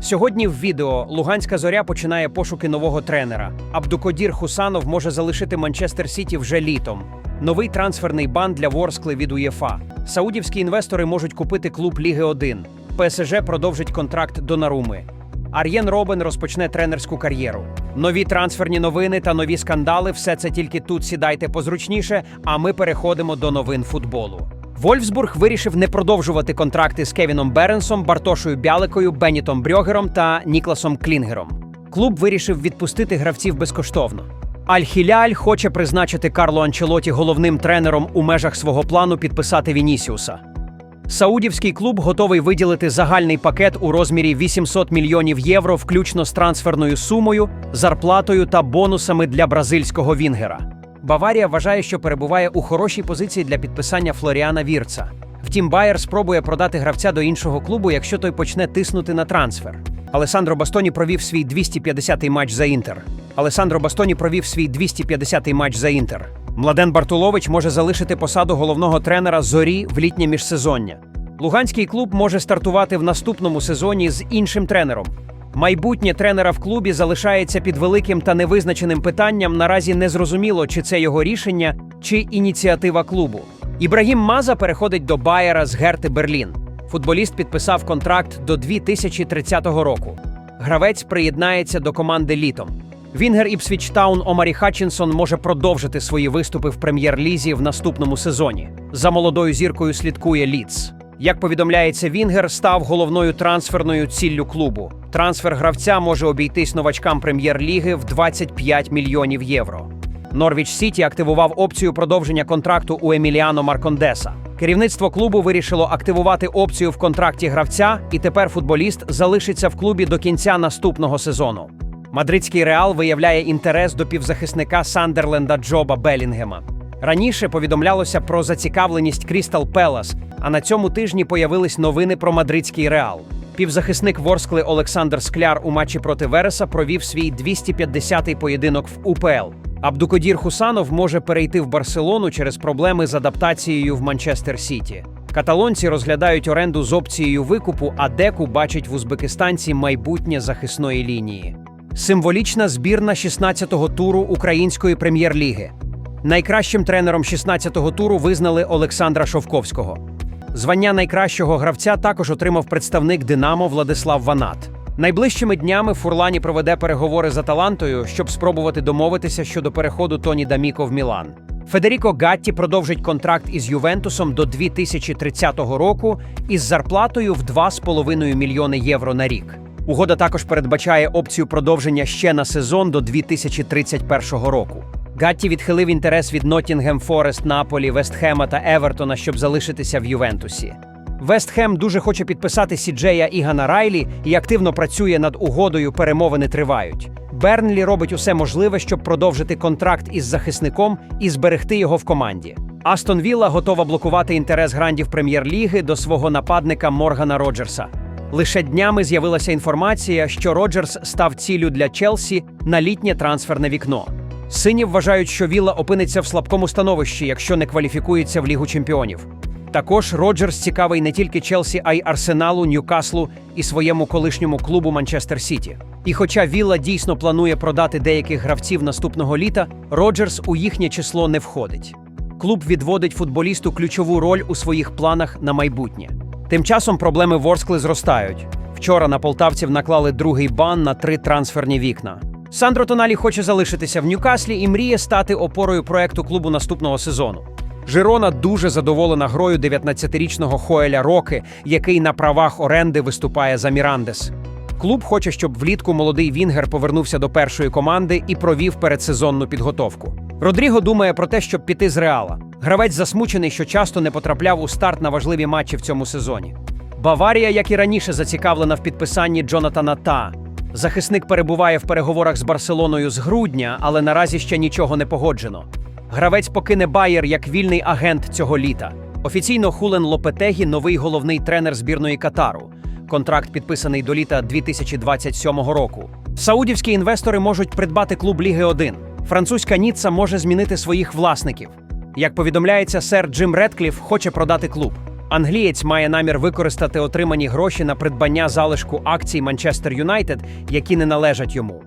Сьогодні в відео Луганська зоря починає пошуки нового тренера. Абдукодір Хусанов може залишити Манчестер Сіті вже літом. Новий трансферний бан для Ворскли від УЄФА. Саудівські інвестори можуть купити клуб Ліги 1. ПСЖ продовжить контракт до Наруми. Ар'єн Робен розпочне тренерську кар'єру. Нові трансферні новини та нові скандали все це тільки тут сідайте позручніше, а ми переходимо до новин футболу. Вольфсбург вирішив не продовжувати контракти з Кевіном Беренсом, Бартошою Бяликою, Бенітом Брьогером та Нікласом Клінгером. Клуб вирішив відпустити гравців безкоштовно. Аль-Хіляль хоче призначити Карло Анчелоті головним тренером у межах свого плану підписати Вінісіуса. Саудівський клуб готовий виділити загальний пакет у розмірі 800 мільйонів євро, включно з трансферною сумою, зарплатою та бонусами для бразильського вінгера. Баварія вважає, що перебуває у хорошій позиції для підписання Флоріана Вірца. Втім, Байер спробує продати гравця до іншого клубу, якщо той почне тиснути на трансфер. Алесандро Бастоні провів свій 250-й матч за інтер. Алесандро Бастоні провів свій 250-й матч за інтер. Младен Бартулович може залишити посаду головного тренера зорі в літнє міжсезоння. Луганський клуб може стартувати в наступному сезоні з іншим тренером. Майбутнє тренера в клубі залишається під великим та невизначеним питанням. Наразі не зрозуміло, чи це його рішення, чи ініціатива клубу. Ібрагім Маза переходить до Байера з Герти Берлін. Футболіст підписав контракт до 2030 року. Гравець приєднається до команди літом. Вінгер Іпсвіч Таун Омарі Хатчінсон може продовжити свої виступи в прем'єр-лізі в наступному сезоні. За молодою зіркою слідкує Ліц. Як повідомляється, Вінгер став головною трансферною ціллю клубу. Трансфер гравця може обійтись новачкам прем'єр-ліги в 25 мільйонів євро. Норвіч Сіті активував опцію продовження контракту у Еміліано Маркондеса. Керівництво клубу вирішило активувати опцію в контракті гравця, і тепер футболіст залишиться в клубі до кінця наступного сезону. Мадридський реал виявляє інтерес до півзахисника Сандерленда Джоба Белінгема. Раніше повідомлялося про зацікавленість Крістал Пелас, а на цьому тижні появились новини про мадридський реал. Півзахисник Ворскли Олександр Скляр у матчі проти Вереса провів свій 250-й поєдинок в УПЛ. Абдукодір Хусанов може перейти в Барселону через проблеми з адаптацією в Манчестер Сіті. Каталонці розглядають оренду з опцією викупу, а деку бачить в узбекистанці майбутнє захисної лінії. Символічна збірна 16-го туру української прем'єр-ліги. Найкращим тренером 16-го туру визнали Олександра Шовковського. Звання найкращого гравця також отримав представник Динамо Владислав Ванат. Найближчими днями Фурлані проведе переговори з Аталантою, щоб спробувати домовитися щодо переходу Тоні Даміко в Мілан. Федеріко Гатті продовжить контракт із Ювентусом до 2030 року із зарплатою в 2,5 мільйони євро на рік. Угода також передбачає опцію продовження ще на сезон до 2031 року. Гатті відхилив інтерес від Ноттінгем Форест, Наполі, Вестхема та Евертона, щоб залишитися в Ювентусі. Вестхем дуже хоче підписати Сіджея Ігана Райлі і активно працює над угодою. Перемовини тривають. Бернлі робить усе можливе, щоб продовжити контракт із захисником і зберегти його в команді. Астон Вілла готова блокувати інтерес грандів прем'єр-ліги до свого нападника Моргана Роджерса. Лише днями з'явилася інформація, що Роджерс став ціллю для Челсі на літнє трансферне вікно. Сині вважають, що Вілла опиниться в слабкому становищі, якщо не кваліфікується в Лігу чемпіонів. Також Роджерс цікавий не тільки Челсі, а й Арсеналу, Ньюкаслу і своєму колишньому клубу Манчестер Сіті. І хоча Вілла дійсно планує продати деяких гравців наступного літа, Роджерс у їхнє число не входить. Клуб відводить футболісту ключову роль у своїх планах на майбутнє. Тим часом проблеми Ворскли зростають. Вчора на полтавців наклали другий бан на три трансферні вікна. Сандро Тоналі хоче залишитися в Ньюкаслі і мріє стати опорою проекту клубу наступного сезону. Жирона дуже задоволена грою 19-річного Хоеля Роки, який на правах оренди виступає за Мірандес. Клуб хоче, щоб влітку молодий Вінгер повернувся до першої команди і провів передсезонну підготовку. Родріго думає про те, щоб піти з Реала. Гравець засмучений, що часто не потрапляв у старт на важливі матчі в цьому сезоні. Баварія, як і раніше, зацікавлена в підписанні Джонатана Та. Захисник перебуває в переговорах з Барселоною з грудня, але наразі ще нічого не погоджено. Гравець покине Байер як вільний агент цього літа. Офіційно Хулен Лопетегі новий головний тренер збірної Катару. Контракт підписаний до літа 2027 року. Саудівські інвестори можуть придбати клуб Ліги 1. Французька Ніцца може змінити своїх власників. Як повідомляється, сер Джим Редкліф хоче продати клуб. Англієць має намір використати отримані гроші на придбання залишку акцій Манчестер Юнайтед, які не належать йому.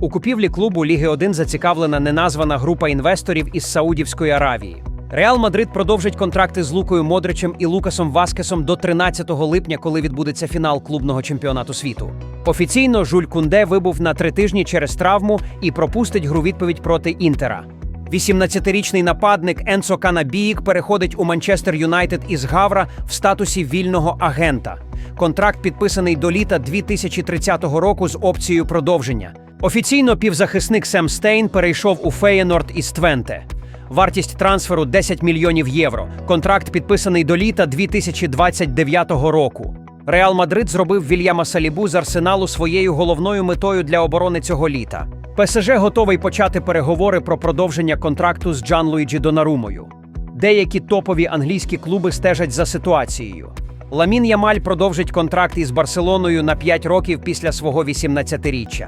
У купівлі клубу Ліги 1 зацікавлена неназвана група інвесторів із Саудівської Аравії. Реал Мадрид продовжить контракти з Лукою Модричем і Лукасом Васкесом до 13 липня, коли відбудеться фінал клубного чемпіонату світу. Офіційно Жуль Кунде вибув на три тижні через травму і пропустить гру відповідь проти Інтера. 18-річний нападник Енсо Канабіїк переходить у Манчестер Юнайтед із Гавра в статусі вільного агента. Контракт підписаний до літа 2030 року з опцією продовження. Офіційно півзахисник Сем Стейн перейшов у Феєнорд із Твенте. Вартість трансферу 10 мільйонів євро. Контракт підписаний до літа 2029 року. Реал Мадрид зробив Вільяма Салібу з арсеналу своєю головною метою для оборони цього літа. ПСЖ готовий почати переговори про продовження контракту з Джан Луїджі Донарумою. Деякі топові англійські клуби стежать за ситуацією. Ламін Ямаль продовжить контракт із Барселоною на 5 років після свого 18-річчя.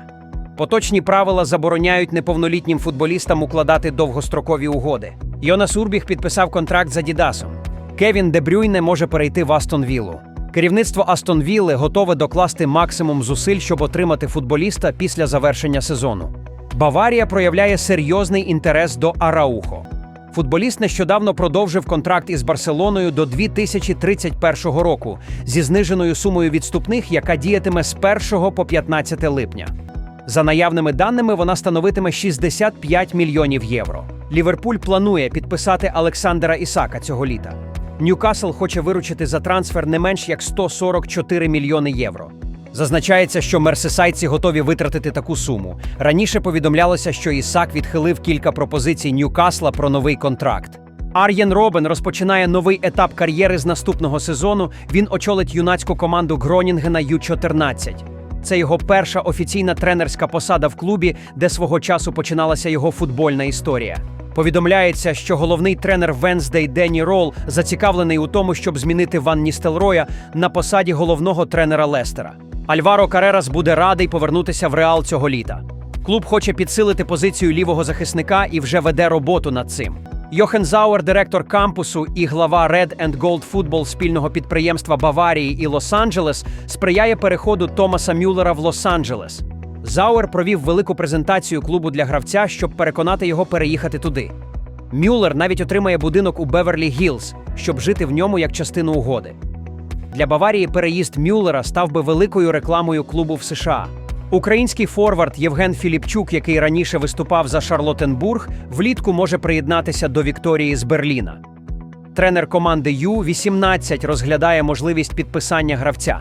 Поточні правила забороняють неповнолітнім футболістам укладати довгострокові угоди. Йонас Урбіг підписав контракт з Адідасом. Кевін Дебрюйне може перейти в Астон Віллу. Керівництво Астон Вілли готове докласти максимум зусиль, щоб отримати футболіста після завершення сезону. Баварія проявляє серйозний інтерес до Араухо. Футболіст нещодавно продовжив контракт із Барселоною до 2031 року зі зниженою сумою відступних, яка діятиме з 1 по 15 липня. За наявними даними, вона становитиме 65 мільйонів євро. Ліверпуль планує підписати Олександра Ісака цього літа. Ньюкасл хоче виручити за трансфер не менш як 144 мільйони євро. Зазначається, що мерсисайці готові витратити таку суму. Раніше повідомлялося, що Ісак відхилив кілька пропозицій Ньюкасла про новий контракт. Ар'єн Робен розпочинає новий етап кар'єри з наступного сезону. Він очолить юнацьку команду Гронінгена Ю-14. Це його перша офіційна тренерська посада в клубі, де свого часу починалася його футбольна історія. Повідомляється, що головний тренер Венздей Денні Рол зацікавлений у тому, щоб змінити Ван Ністелроя на посаді головного тренера Лестера. Альваро Карерас буде радий повернутися в Реал цього літа. Клуб хоче підсилити позицію лівого захисника і вже веде роботу над цим. Йохен Зауер, директор кампусу і глава Red and Gold Football спільного підприємства Баварії і Лос-Анджелес, сприяє переходу Томаса Мюллера в Лос-Анджелес. Зауер провів велику презентацію клубу для гравця, щоб переконати його переїхати туди. Мюллер навіть отримає будинок у Беверлі Гілз, щоб жити в ньому як частину угоди. Для Баварії переїзд Мюллера став би великою рекламою клубу в США. Український форвард Євген Філіпчук, який раніше виступав за Шарлотенбург, влітку може приєднатися до Вікторії з Берліна. Тренер команди Ю-18 розглядає можливість підписання гравця.